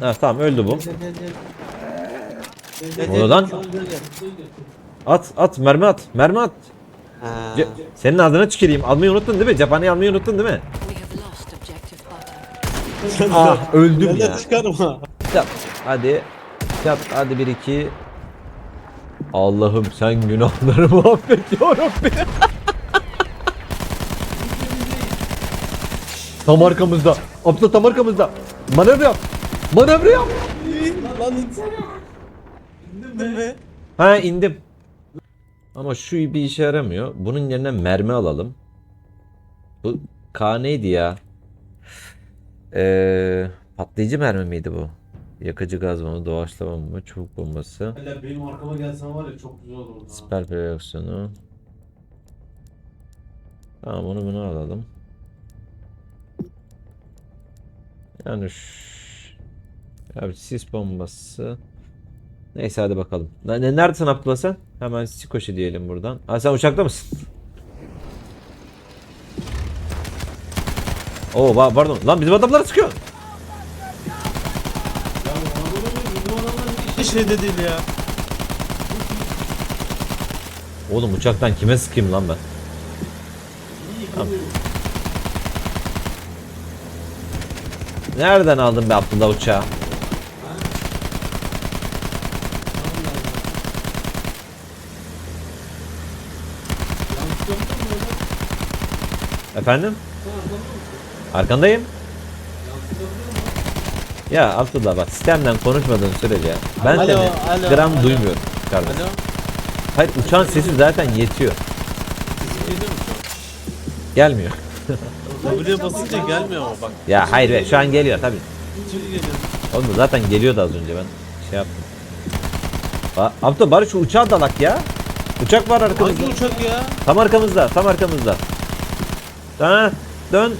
Ha tamam öldü bu. Gel. At at mermi at. Mermi at. Ha. Ce- Senin ağzına tüküreyim. Almayı unuttun değil mi? Cephaneyi almayı unuttun değil mi? We have lost objective butter. Ah öldüm ya. çıkarma. Yap. Hadi. Yap. Hadi bir iki. Allah'ım sen günahlarımı affet ya Rabbi. tam arkamızda. Abla tam arkamızda. Manevra yap. Manevra yap. Lan. İndin mi? Ha indim. Ama şu bir işe yaramıyor. Bunun yerine mermi alalım. Bu K neydi ya? Ee, patlayıcı mermi miydi bu? Yakıcı gaz bombası, doğaçlama bomba, çubuk bombası, Hele benim arkama gelsen var ya çok güzel olurdu. siper reaksiyonu. Tamam onu bunu alalım. Yani şş- Abi sis bombası. Neyse hadi bakalım. Ne, ne- neredesin Abdullah sen? Hemen Sikoşi diyelim buradan. Ha sen uçakta mısın? Oo pardon. Lan bizim adamlar sıkıyor. Ya bu adamın bizim adamların hiç şeyde değil ya. Oğlum uçaktan kime sıkayım lan ben? Tamam. Nereden aldın be Abdullah uçağı? Efendim? Arkandayım. Ya Abdullah bak sistemden konuşmadığın sürece ben Alo, seni alo, gram alo. duymuyorum kardeşim. Alo. Hayır uçağın sesi zaten yetiyor. Gelmiyor. W'ye basınca gelmiyor ama bak. Ya hayır be şu an geliyor geliyor. Oğlum zaten geliyordu az önce ben şey yaptım. Ba Abdullah bari şu uçağa dalak ya. Uçak var arkamızda. Hangi uçak ya? Tam arkamızda, tam arkamızda. Ha, dön.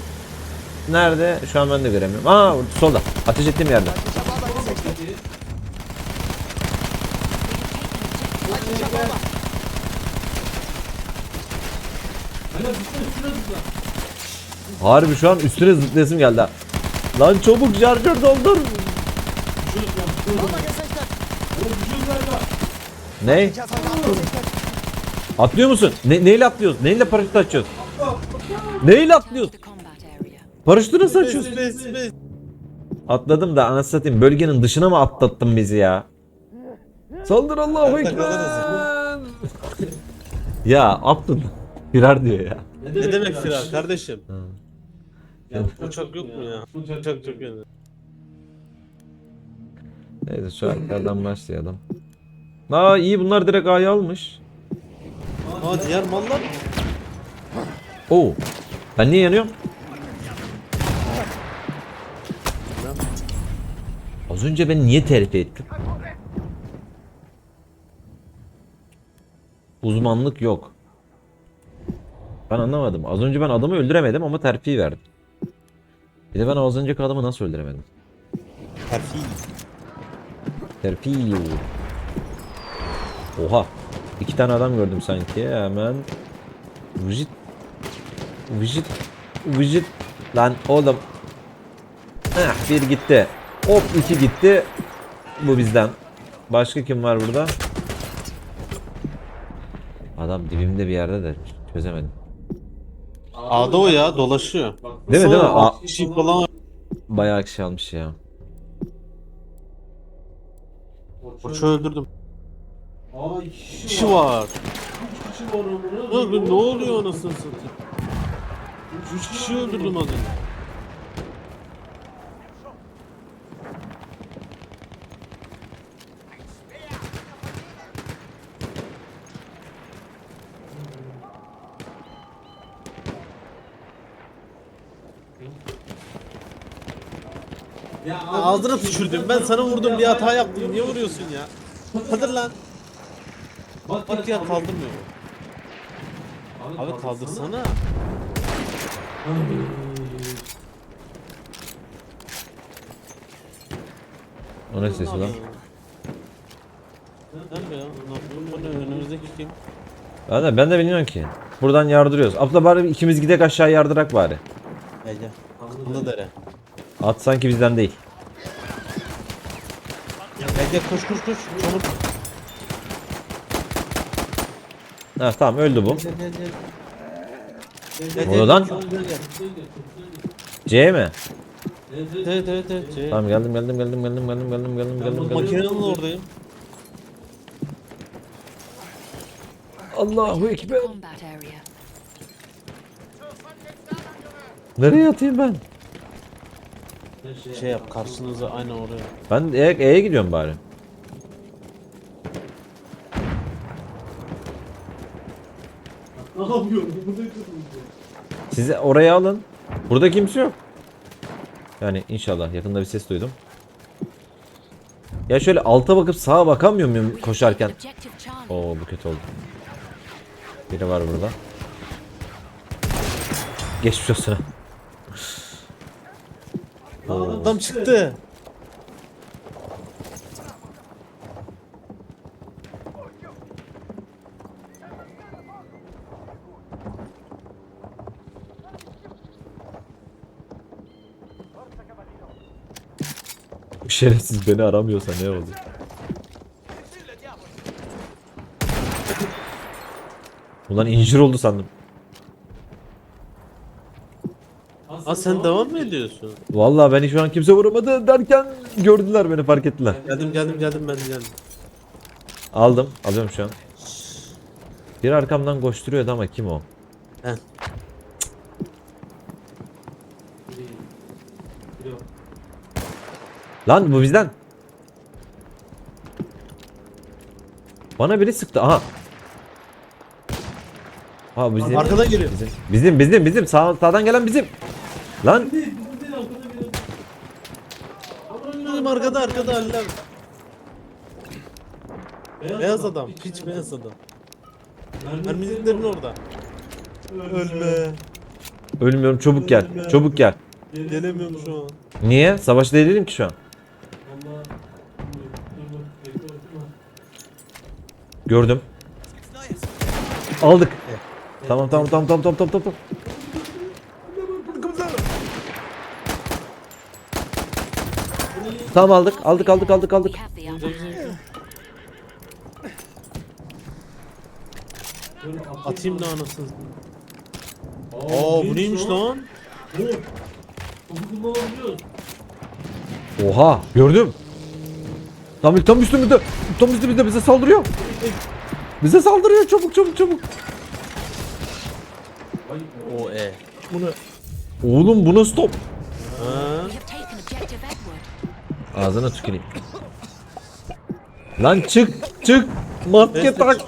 Nerede? Şu an ben de göremiyorum. Aa, solda. Ateş ettiğim yerde. Harbi şu an üstüne zıplayasım geldi ha. Lan çabuk şarjör doldur. Ne? Atlıyor musun? Ne, neyle atlıyoruz? Neyle paraşüt açıyoruz? Neyle area. Paraşütü nasıl space. Atladım da anasını satayım. Bölgenin dışına mı atlattın bizi ya? Saldır Allahu Ekber. ya Abdullah. Firar diyor ya. Ne demek firar kardeşim? Ya uçak yok mu ya? Uçak çok yani. Neyse şu arkadan başlayalım. Aa iyi bunlar direkt A'yı almış. Aa diğer mallar Oo. Ben niye yanıyorum? Az önce ben niye terfi ettim? Uzmanlık yok. Ben anlamadım. Az önce ben adamı öldüremedim ama terfi verdim. Bir de ben az önceki adamı nasıl öldüremedim? terfi. Terfi. Oha. İki tane adam gördüm sanki. Hemen. Vıcıt. Vıcıt. Vıcıt. Lan oğlum. Heh, bir gitti. Hop iki gitti. Bu bizden. Başka kim var burada? Adam dibimde bir yerde de çözemedim. A'da o ya dolaşıyor. Değil mi değil mi? A- Kişi falan var. bayağı kişi almış ya. Uçağı öldürdüm. Aa iki kişi var. Üç kişi var Lan ne oluyor anasını satayım? Üç kişi öldürdüm az önce. Ya ağzına tükürdüm. Ben sana vurdum bir hata yaptım. Niye vuruyorsun ya? Hadi lan. Bak ya kaldırmıyor. Abi kaldırsana. O ne sesi lan? Nerede ya? Bu ne? Önümüzdeki kim? De, ben de bilmiyorum ki. Buradan yardırıyoruz. Abla bari ikimiz gidek aşağı yardırak bari. Gel gel. Kılı dere. At sanki bizden değil. gel koş koş koş. Çabuk. Ha tamam öldü bu. Gel gel gel. Ne lan? C mi? Evet evet evet. Şey, Tamam geldim geldim geldim geldim geldim geldim geldim geldim geldim. Makinenin oradayım. Allahu ekber. Nereye atayım ben? Şey yap karşınıza aynı oraya. Ben E- E'ye gidiyorum bari. Yapıyorum? Bu ne kızım? Siz oraya alın. Burada kimse yok. Yani inşallah yakında bir ses duydum. Ya şöyle alta bakıp sağa bakamıyor muyum koşarken? Oo bu kötü oldu. Biri var burada. Geçmiş olsun. Adam çıktı. Şerefsiz beni aramıyorsa ne oldu? Ulan incir oldu sandım. Aa sen devam mı ediyorsun? Vallahi beni şu an kimse vuramadı derken gördüler beni fark ettiler. Geldim geldim geldim ben de geldim. Aldım. Alıyorum şu an. Bir arkamdan koşturuyordu ama kim o? Ben. Lan bu bizden. Bana biri sıktı. Aha. Ha bizim. Arkadan geliyor. Bizim bizim bizim, bizim. Sağ, sağdan gelen bizim. Lan Bizim arkada arkada Halil abi. Beyaz adam. Piç beyaz adam. Mermiliklerin orada. Ölme. ölmüyorum çabuk gel. Çabuk gel. Gelemiyorum şu an. Niye? Savaşta değilim ki şu an. Allah. Dur dur. Bekle oturma. Gördüm. Aldık. Tamam tamam tamam tamam tamam tamam tamam. Tamam aldık. Aldık aldık aldık aldık. Atayım. Da anasını. Aa, Aa bu neymiş lan? Oha gördüm. Tam tam üstümüzde. Tam üstümüzde bize saldırıyor. Bize saldırıyor çabuk çabuk çabuk. O e. Oğlum bu nasıl top? Ha? Ağzına tüküreyim. Lan çık çık. Maske tak.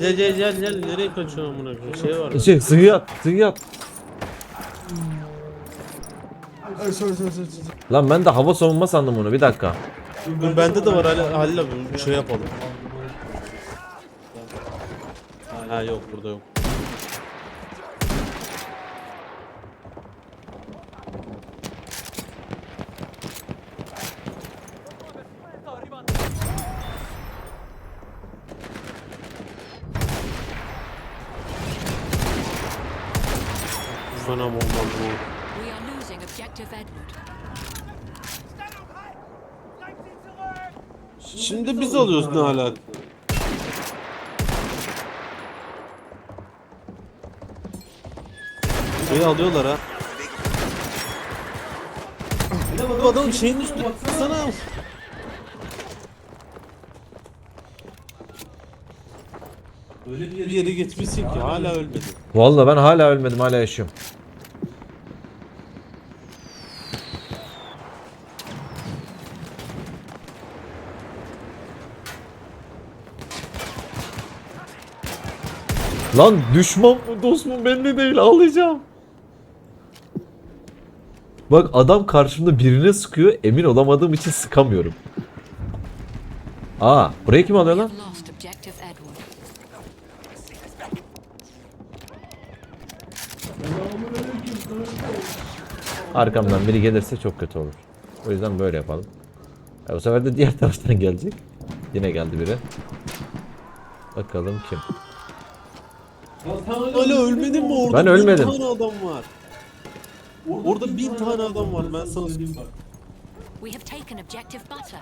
Gel gel gel gel nereye kaçıyorsun amına koyayım? Şey var. Şey sığ at sığ at. Lan ben de hava savunma sandım onu bir dakika. Dur bende de var Halil, Halil abi bir şey yapalım. Ha yok burada yok. Fena bomba bu. We are losing objective Edward. Şimdi biz alıyoruz ne alaka? Şeyi alıyorlar ha. Bu adam şeyin üstüne baksana. Öyle bir yere geçmişsin ki hala ölmedin. Vallahi ben hala ölmedim hala yaşıyorum. Lan düşman mı dost mu belli değil ağlayacağım. Bak adam karşımda birine sıkıyor emin olamadığım için sıkamıyorum. Aa burayı kim alıyor lan? Arkamdan biri gelirse çok kötü olur. O yüzden böyle yapalım. Ya bu sefer de diğer taraftan gelecek. Yine geldi biri. Bakalım kim? Hala ölmedin mi orada? Ben ölmedim. Bin tane adam var. Orada bin tane adam var ben sana söyleyeyim bak. We have taken objective butter.